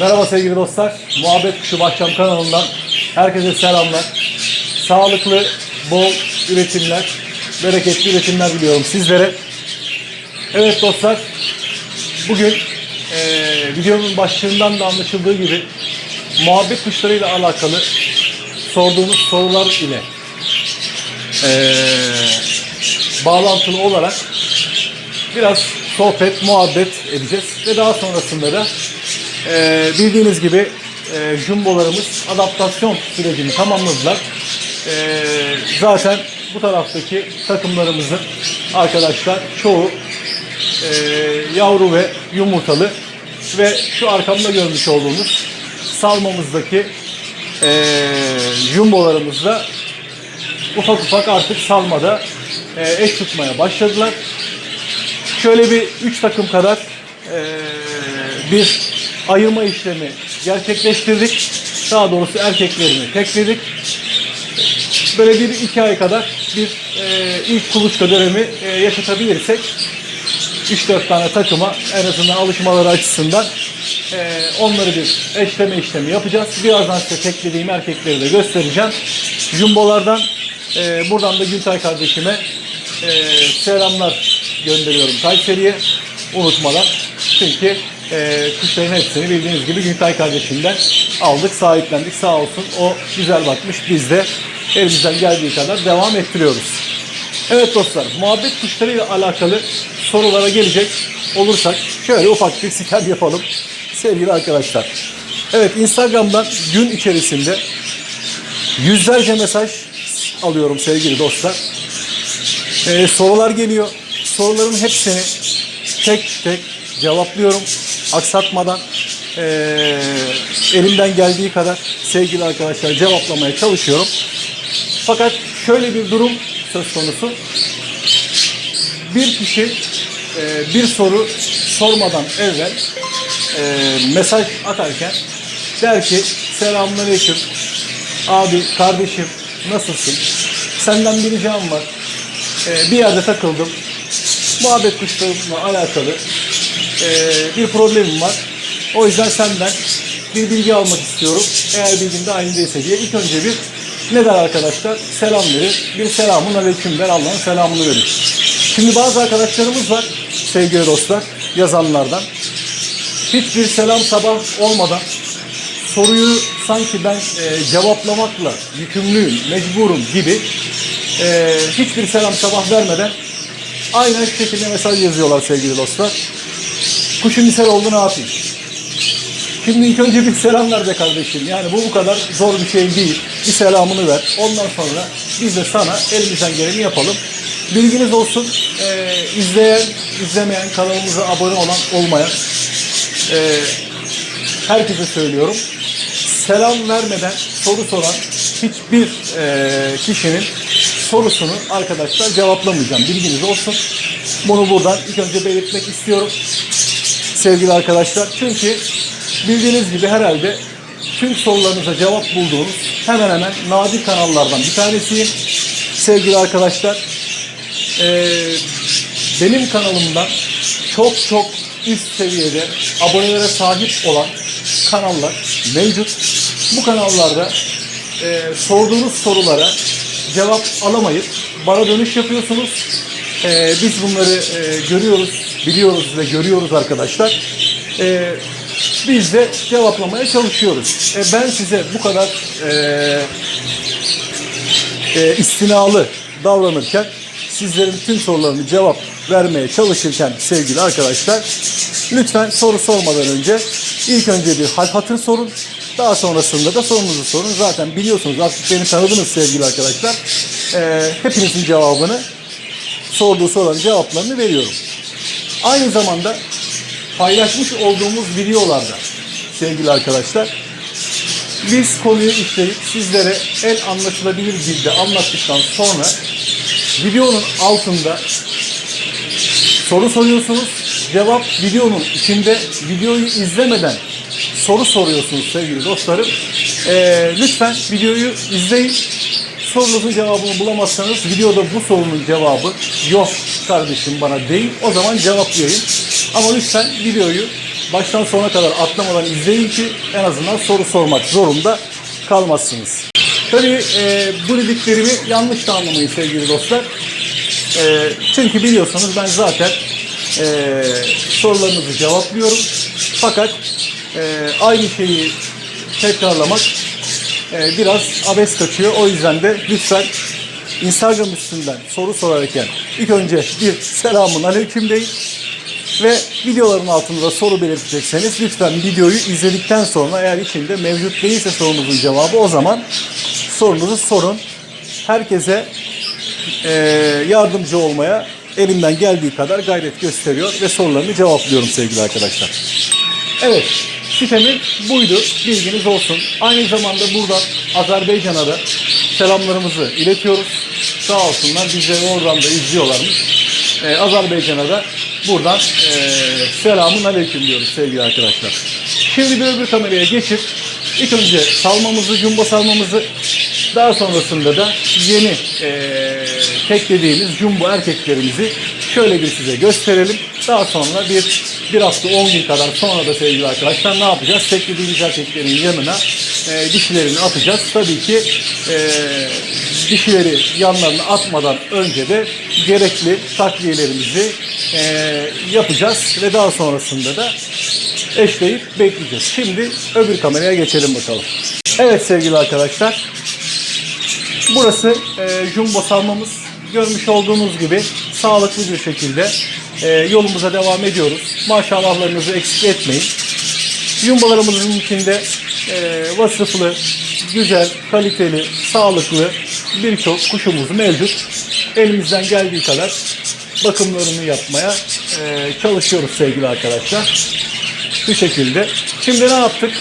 Merhaba sevgili dostlar. Muhabbet Kuşu Bahçam kanalından herkese selamlar. Sağlıklı, bol üretimler, bereketli üretimler diliyorum sizlere. Evet dostlar, bugün eee videonun başlığından da anlaşıldığı gibi muhabbet kuşlarıyla alakalı sorduğunuz sorular ile eee, bağlantılı olarak biraz sohbet, muhabbet edeceğiz. Ve daha sonrasında da e, bildiğiniz gibi e, jumbolarımız adaptasyon sürecini tamamladılar. E, zaten bu taraftaki takımlarımızın arkadaşlar çoğu e, yavru ve yumurtalı ve şu arkamda görmüş olduğunuz salmamızdaki e, jumbolarımızda ufak ufak artık salmada e, eş tutmaya başladılar. Şöyle bir üç takım kadar eee, bir ayırma işlemi gerçekleştirdik. Daha doğrusu erkeklerini tekledik. Böyle bir iki ay kadar bir eee, ilk kuluçka dönemi eee, yaşatabilirsek 3-4 tane takıma en azından alışmaları açısından eee, onları bir eşleme işlemi yapacağız. Birazdan size teklediğim erkekleri de göstereceğim. Jumbolardan eee, buradan da Güntay kardeşime eee, selamlar gönderiyorum Kayseri'ye unutmadan. Çünkü eee kuşların hepsini bildiğiniz gibi Güntay kardeşimden aldık, sahiplendik. Sağ olsun o güzel bakmış. Biz de elimizden geldiği kadar devam ettiriyoruz. Evet dostlar, muhabbet kuşlarıyla alakalı sorulara gelecek olursak şöyle ufak bir sitem yapalım sevgili arkadaşlar. Evet Instagram'dan gün içerisinde yüzlerce mesaj alıyorum sevgili dostlar. Ee, sorular geliyor. Soruların hepsini tek tek cevaplıyorum. Aksatmadan ee, elimden geldiği kadar sevgili arkadaşlar cevaplamaya çalışıyorum. Fakat şöyle bir durum söz konusu. Bir kişi e, bir soru sormadan evvel e, mesaj atarken der ki selamünaleyküm abi kardeşim nasılsın? Senden bir ricam var. E, bir yerde takıldım. Muhabbet kuşlarımla alakalı e, bir problemim var. O yüzden senden bir bilgi almak istiyorum. Eğer bilgin dahilindeyse diye ilk önce bir ne der arkadaşlar? Selam verir. Bir selamun aleyküm der. Allah'ın selamını verir. Şimdi bazı arkadaşlarımız var sevgili dostlar yazanlardan. Hiçbir selam sabah olmadan soruyu sanki ben e, cevaplamakla yükümlüyüm, mecburum gibi e, hiçbir selam sabah vermeden aynen şu şekilde mesaj yazıyorlar sevgili dostlar. Kuşun misal oldu ne yapayım? Şimdi ilk önce bir selam ver be kardeşim. Yani bu bu kadar zor bir şey değil. Bir selamını ver. Ondan sonra biz de sana elimizden geleni yapalım. Bilginiz olsun. Ee, izleyen, izlemeyen, kanalımıza abone olan, olmayan ee, herkese söylüyorum. Selam vermeden soru soran hiçbir ee, kişinin sorusunu arkadaşlar cevaplamayacağım. Bilginiz olsun. Bunu buradan ilk önce belirtmek istiyorum sevgili arkadaşlar. Çünkü bildiğiniz gibi herhalde tüm sorularınıza cevap bulduğunuz hemen hemen nadir kanallardan bir tanesiyim. Sevgili arkadaşlar, benim kanalımdan çok çok üst seviyede abonelere sahip olan kanallar mevcut. Bu kanallarda ee, sorduğunuz sorulara cevap alamayıp bana dönüş yapıyorsunuz. Ee, biz bunları e, görüyoruz, biliyoruz ve görüyoruz arkadaşlar. Ee, biz de cevaplamaya çalışıyoruz. E, ben size bu kadar e, e, istinalı davranırken sizlerin tüm sorularını cevap vermeye çalışırken sevgili arkadaşlar lütfen soru sormadan önce ilk önce bir hal hatır sorun. Daha sonrasında da sorunuzu sorun. Zaten biliyorsunuz artık beni tanıdınız sevgili arkadaşlar. E, hepinizin cevabını sorduğu soruların cevaplarını veriyorum. Aynı zamanda paylaşmış olduğumuz videolarda sevgili arkadaşlar biz konuyu işleyip sizlere en anlaşılabilir dilde anlattıktan sonra videonun altında soru soruyorsunuz. Cevap videonun içinde videoyu izlemeden soru soruyorsunuz sevgili dostlarım. Ee, lütfen videoyu izleyin. Sorunuzun cevabını bulamazsanız videoda bu sorunun cevabı yok kardeşim bana değil. O zaman cevaplayayım. Ama lütfen videoyu baştan sona kadar atlamadan izleyin ki en azından soru sormak zorunda kalmazsınız. Tabii e, bu dediklerimi yanlış da anlamayın sevgili dostlar. E, çünkü biliyorsunuz ben zaten e, sorularınızı cevaplıyorum. Fakat e, aynı şeyi tekrarlamak e, biraz abes kaçıyor. O yüzden de lütfen Instagram üstünden soru sorarken ilk önce bir selamun aleyküm deyin. Ve videoların altında soru belirtecekseniz lütfen videoyu izledikten sonra eğer içinde mevcut değilse sorunuzun cevabı o zaman sorunuzu sorun. Herkese e, yardımcı olmaya elimden geldiği kadar gayret gösteriyor ve sorularını cevaplıyorum sevgili arkadaşlar. Evet, sitemin buydu. Bilginiz olsun. Aynı zamanda buradan Azerbaycan'a da selamlarımızı iletiyoruz. Sağ olsunlar bizleri oradan da izliyorlarmış. Ee, Azerbaycan'a da buradan e, selamun aleyküm diyoruz sevgili arkadaşlar. Şimdi bir öbür kameraya geçip ilk önce salmamızı, jumbo salmamızı daha sonrasında da yeni e, teklediğimiz jumbo erkeklerimizi şöyle bir size gösterelim. Daha sonra bir bir hafta 10 gün kadar sonra da sevgili arkadaşlar ne yapacağız? Teklediğimiz erkeklerin yanına e, dişilerini atacağız. Tabii ki e, dişileri yanlarına atmadan önce de gerekli takviyelerimizi e, yapacağız ve daha sonrasında da eşleyip bekleyeceğiz. Şimdi öbür kameraya geçelim bakalım. Evet sevgili arkadaşlar. Burası e, jumbo salmamız. Görmüş olduğunuz gibi sağlıklı bir şekilde e, yolumuza devam ediyoruz. Maşallahlarınızı eksik etmeyin. Jumbolarımızın içinde e, vasıflı, güzel, kaliteli, sağlıklı birçok kuşumuz mevcut. Elimizden geldiği kadar bakımlarını yapmaya e, çalışıyoruz sevgili arkadaşlar. Bu şekilde. Şimdi ne yaptık?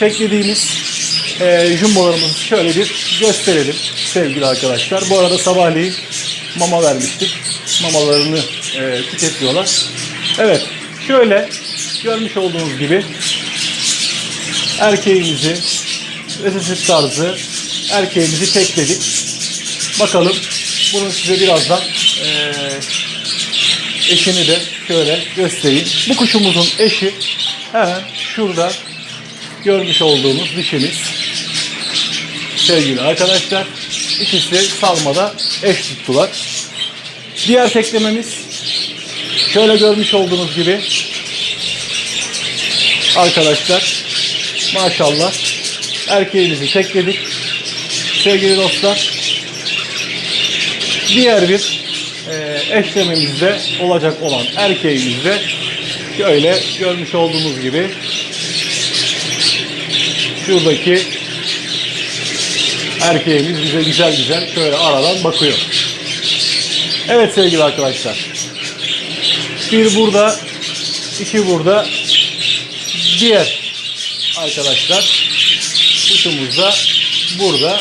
Teklediğimiz e, jumbolarımızı şöyle bir gösterelim sevgili arkadaşlar. Bu arada sabahleyin mama vermiştik. Mamalarını e, tüketiyorlar. Evet, şöyle görmüş olduğunuz gibi erkeğimizi ısıtık tarzı erkeğimizi tekledik. Bakalım bunu size birazdan e, eşini de şöyle göstereyim. Bu kuşumuzun eşi hemen şurada görmüş olduğumuz dişimiz. Sevgili arkadaşlar, ikisi salmada eş tuttular. Diğer teklememiz şöyle görmüş olduğunuz gibi arkadaşlar maşallah erkeğimizi tekledik. Sevgili dostlar diğer bir e, eşlememizde olacak olan erkeğimizde şöyle görmüş olduğunuz gibi şuradaki erkeğimiz bize güzel güzel şöyle aradan bakıyor. Evet sevgili arkadaşlar. Bir burada, iki burada. Diğer arkadaşlar kuşumuz da burada.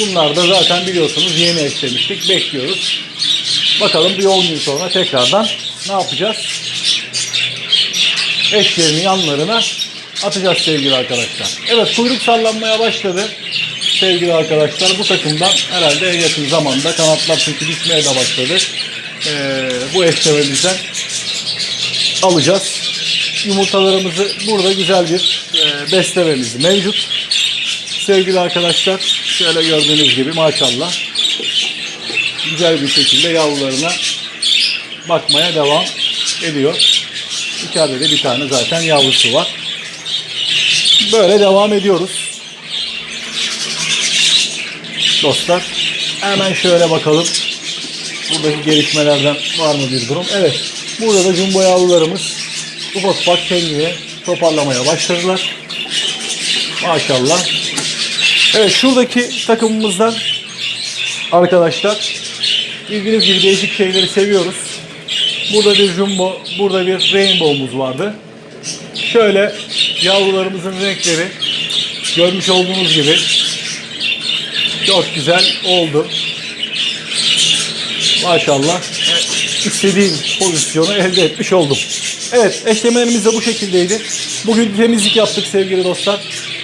Bunlar da zaten biliyorsunuz yeni eşlemiştik. Bekliyoruz. Bakalım bir 10 gün sonra tekrardan ne yapacağız? Eşlerini yanlarına atacağız sevgili arkadaşlar. Evet kuyruk sallanmaya başladı sevgili arkadaşlar. Bu takımdan herhalde en yakın zamanda kanatlar çünkü düşmeye de başladı. Ee, bu eşlememizden alacağız. Yumurtalarımızı burada güzel bir e, beslememiz mevcut. Sevgili arkadaşlar şöyle gördüğünüz gibi maşallah güzel bir şekilde yavrularına bakmaya devam ediyor. İçeride de bir tane zaten yavrusu var. Böyle devam ediyoruz. Dostlar hemen şöyle bakalım. Buradaki gelişmelerden var mı bir durum? Evet. Burada da jumbo yavrularımız ufak ufak kendini toparlamaya başladılar. Maşallah. Evet şuradaki takımımızdan arkadaşlar bildiğiniz gibi değişik şeyleri seviyoruz. Burada bir jumbo, burada bir rainbow'umuz vardı. Şöyle yavrularımızın renkleri görmüş olduğunuz gibi çok güzel oldu. Maşallah istediğim pozisyonu elde etmiş oldum. Evet eşlemelerimiz de bu şekildeydi. Bugün temizlik yaptık sevgili dostlar.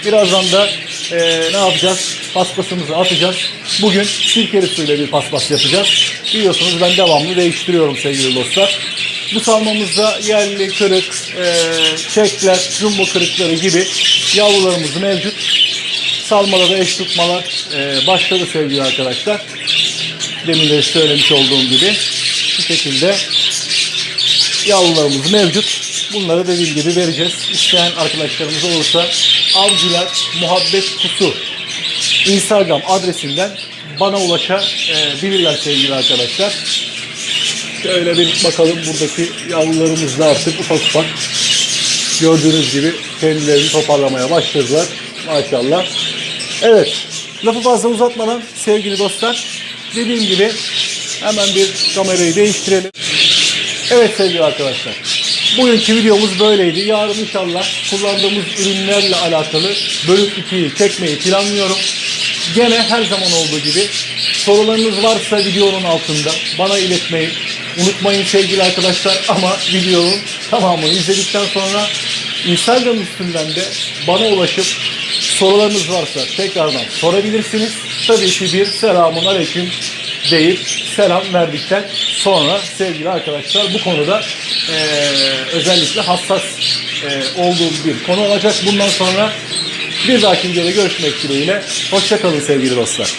Birazdan da eee, ne yapacağız? Paspasımızı atacağız. Bugün sirkeli suyla bir paspas yapacağız. Biliyorsunuz ben devamlı değiştiriyorum sevgili dostlar. Bu salmamızda yerli kırık, e, çekler, jumbo kırıkları gibi yavrularımız mevcut. Salmada da eş tutmalar e, başladı sevgili arkadaşlar. Demin de söylemiş olduğum gibi bu şekilde yavrularımız mevcut. Bunları dediğim gibi vereceğiz. İsteyen arkadaşlarımız olursa Avcılar Muhabbet Kutu Instagram adresinden bana ulaşabilirler sevgili arkadaşlar. Şöyle bir bakalım buradaki yavrularımız da artık ufak ufak gördüğünüz gibi kendilerini toparlamaya başladılar. Maşallah. Evet. Lafı fazla uzatmadan sevgili dostlar dediğim gibi hemen bir kamerayı değiştirelim. Evet sevgili arkadaşlar. Bugünkü videomuz böyleydi. Yarın inşallah kullandığımız ürünlerle alakalı bölüm 2'yi çekmeyi planlıyorum. Gene her zaman olduğu gibi sorularınız varsa videonun altında bana iletmeyi unutmayın sevgili arkadaşlar. Ama videonun tamamını izledikten sonra Instagram üstünden de bana ulaşıp sorularınız varsa tekrardan sorabilirsiniz. Tabii ki bir selamun aleyküm deyip selam verdikten sonra sevgili arkadaşlar bu konuda eee, özellikle hassas eee, olduğum bir konu olacak. Bundan sonra bir dahaki videoda görüşmek dileğiyle. Hoşçakalın sevgili dostlar.